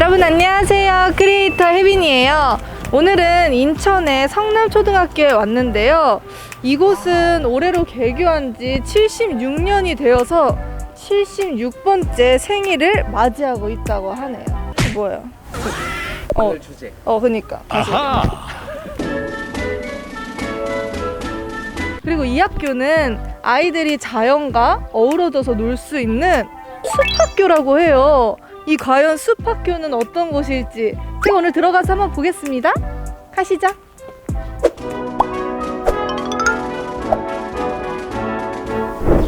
여러분 안녕하세요. 크리에이터 혜빈이에요. 오늘은 인천의 성남초등학교에 왔는데요. 이곳은 올해로 개교한 지 76년이 되어서 76번째 생일을 맞이하고 있다고 하네요. 뭐예요? 어, 주제. 어, 그니까. 그리고 이 학교는 아이들이 자연과 어우러져서 놀 수 있는 숲학교라고 해요. 이 과연 숲학교는 어떤 곳일지 제가 오늘 들어가서 한번 보겠습니다. 가시죠.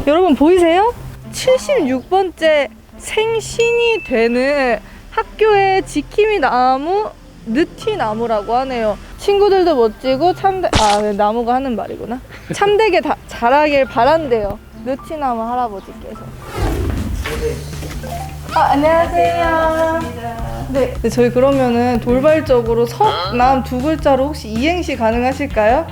여러분 보이세요? 76번째 생신이 되는 학교의 지킴이 나무 느티 나무라고 하네요. 친구들도 멋지고 참대 아 네, 나무가 하는 말이구나. 참되게 다, 자라길 바란대요. 느티 나무 할아버지께서. 아 안녕하세요. 네, 네, 저희 그러면은 돌발적으로 석남 두 글자로 혹시 이행시 가능하실까요?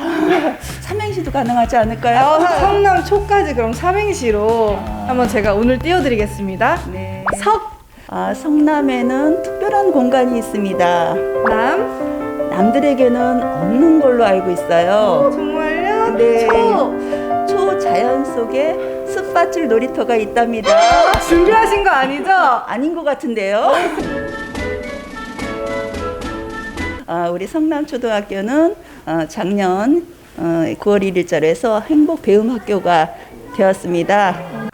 삼행시도 가능하지 않을까요? 아, 성남 초까지 그럼 삼행시로 한번 제가 오늘 띄워드리겠습니다. 네. 석, 아, 성남에는 특별한 공간이 있습니다. 남, 남들에게는 없는 걸로 알고 있어요. 정말요? 네. 초. 초자연 속에 숲밭을 놀이터가 있답니다. 아, 준비하신 거 아니죠? 아닌 것 같은데요. 아, 우리 성남초등학교는 어, 작년 어, 9월 1일자로 해서 행복 배움 학교가 되었습니다.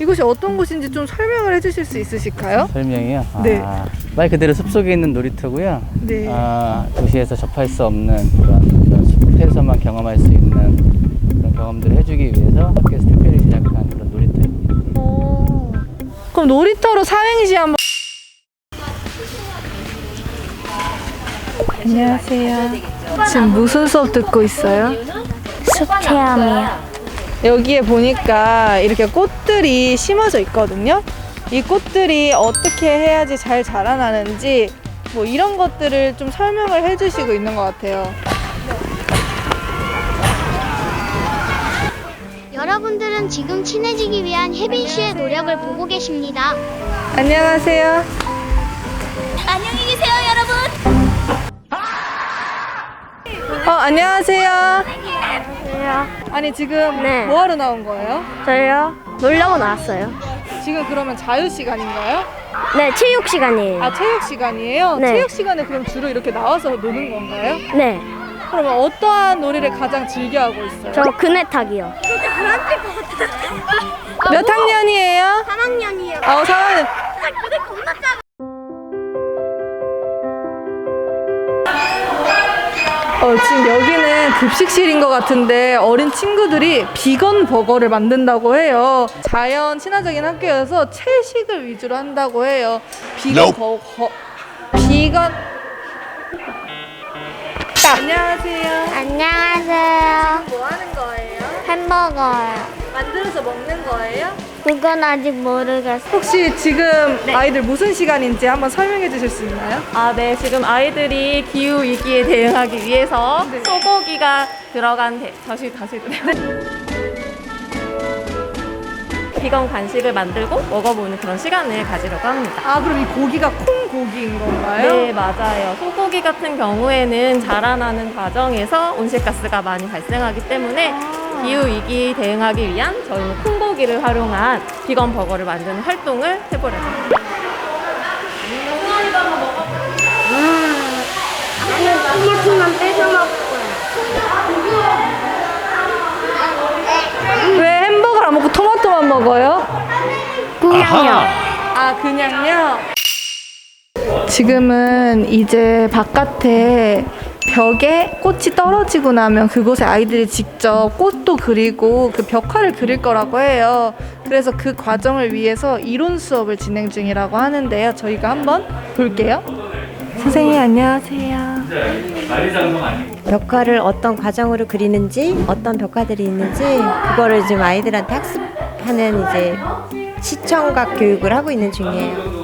이곳이 어떤 곳인지 좀 설명을 해주실 수 있으실까요? 설명이요. 네. 아, 말 그대로 숲속에 있는 놀이터고요. 네. 아, 도시에서 접할 수 없는 그런, 그런 숲에서만 경험할 수 있는 그런 경험들을 해주기 위해서 학교에서 특별히 제작한 그런 놀이터입니다. 오. 그럼 놀이터로 삼행시 한번. 안녕하세요. 지금 무슨 수업 듣고 있어요? 숲 체험이요. 여기에 보니까 이렇게 꽃들이 심어져 있거든요. 이 꽃들이 어떻게 해야지 잘 자라나는지 뭐 이런 것들을 좀 설명을 해주시고 있는 것 같아요. 여러분들은 지금 친해지기 위한 혜빈 씨의 노력을 보고 계십니다. 안녕하세요. 안녕히 계세요, 여러분. 어, 안녕하세요. 안녕하세요. 아니 지금 네. 뭐 하러 나온 거예요? 저요? 놀려고 나왔어요. 지금 그러면 자유 시간인가요? 네, 체육 시간이에요. 아 체육 시간이에요? 네. 체육 시간에 그럼 주로 이렇게 나와서 노는 건가요? 네, 그러면 어떠한 놀이를 가장 즐겨 하고 있어요? 저 그네 타기요. 몇 학년이에요? 3학년이요. 아, 3학년. 그네 겁나 짜. 어, 지금 여기는 급식실인 것 같은데 어린 친구들이 비건 버거를 만든다고 해요. 자연 친화적인 학교여서 채식을 위주로 한다고 해요. 비건 버거. 비건. 안녕하세요. 안녕하세요. 햄버거요. 만들어서 먹는 거예요? 그건 아직 모르겠어요. 혹시 지금 아이들 무슨 시간인지 한번 설명해 주실 수 있나요? 아, 네. 지금 아이들이 기후 위기에 대응하기 위해서 소고기가 들어간 대, 다시 다시 비건 간식을 만들고 먹어보는 그런 시간을 가지려고 합니다. 아, 그럼 이 고기가 콩 고기인 건가요? 네, 맞아요. 소고기 같은 경우에는 자라나는 과정에서 온실가스가 많이 발생하기 때문에 기후 위기 대응하기 위한 저희는 콩고기를 활용한 비건 버거를 만드는 활동을 해보려고 합니다. 토마토만 뺏어 먹을 왜 햄버거를 안 먹고 토마토만 먹어요? 그냥요. 아, 그냥요? 지금은 이제 바깥에 벽에 꽃이 떨어지고 나면 그곳에 아이들이 직접 꽃도 그리고 그 벽화를 그릴 거라고 해요. 그래서 그 과정을 위해서 이론 수업을 진행 중이라고 하는데요. 저희가 한번 볼게요. 선생님 안녕하세요. 벽화를 어떤 과정으로 그리는지 어떤 벽화들이 있는지 그거를 지금 아이들한테 학습하는 이제 시청각 교육을 하고 있는 중이에요.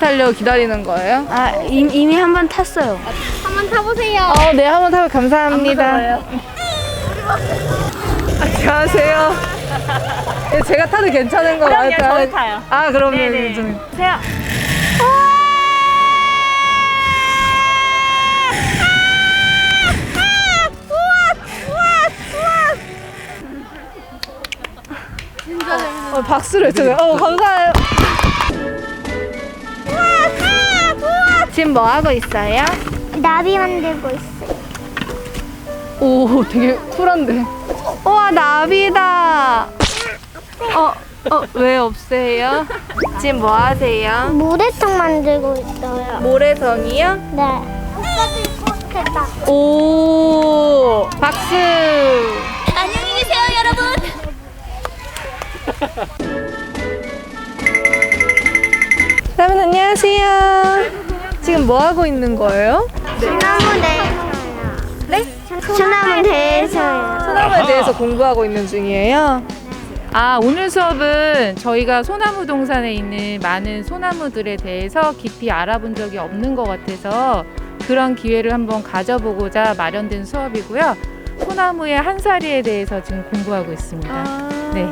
타려고 기다리는 거예요? 아 이미, 이미 한 번 탔어요. 한번 타보세요. 어, 네, 한번 타고 감사합니다. 안녕하세요. 네, 제가 타도 괜찮은 거 그럼요, 맞을까요? 저희 타요. 아, 그럼요. 네네. 좀. 세요. 어, 박수를 해줘요. 어, 감사해요. 지금 뭐 하고 있어요? 나비 만들고 있어요. 오, 되게 쿨한데. 우와, 나비다. 어, 어, 왜 없어요? 지금 뭐 하세요? 모래통 만들고 있어요. 모래성이요? 네. 오빠도. 오, 박수. 안녕히 계세요, 여러분. 여러분 안녕하세요. 지금 뭐 하고 있는 거예요? 소나무 대에서요. 네? 소나무 대에서요. 소나무에 대해서 공부하고 있는 중이에요. 아, 오늘 수업은 저희가 소나무 동산에 있는 많은 소나무들에 대해서 깊이 알아본 적이 없는 것 같아서 그런 기회를 한번 가져보고자 마련된 수업이고요. 소나무의 한 사리에 대해서 지금 공부하고 있습니다. 네.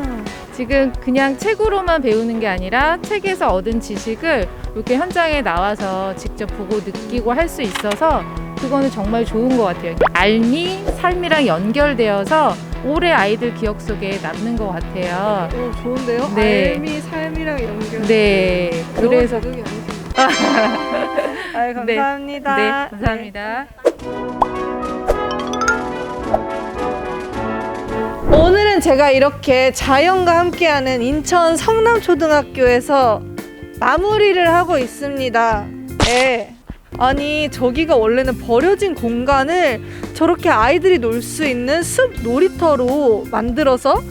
지금 그냥 책으로만 배우는 게 아니라 책에서 얻은 지식을 이렇게 현장에 나와서 직접 보고 느끼고 할 수 있어서 그거는 정말 좋은 것 같아요. 알미 삶이랑 연결되어서 오래 아이들 기억 속에 남는 것 같아요. 오, 좋은데요? 네. 알미 삶이랑 연결. 네, 그래서 그게 아유, 네. 감사합니다. 네, 감사합니다. 오늘은 제가 이렇게 자연과 함께하는 인천 성남초등학교에서 마무리를 하고 있습니다. 네. 아니 저기가 원래는 버려진 공간을 저렇게 아이들이 놀 수 있는 숲 놀이터로 만들어서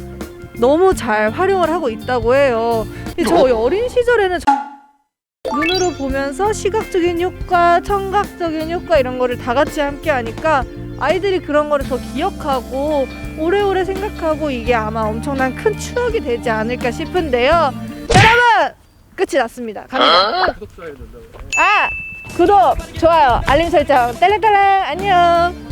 너무 잘 활용을 하고 있다고 해요. 근데 저 어린 시절에는 저 눈으로 보면서 시각적인 효과, 청각적인 효과 이런 거를 다 같이 함께 하니까 아이들이 그런 거를 더 기억하고 오래오래 생각하고 이게 아마 엄청난 큰 추억이 되지 않을까 싶은데요. 여러분 끝이 났습니다. 갑니다. 아 구독, 좋아요, 알림 설정, 딸랑딸랑 안녕.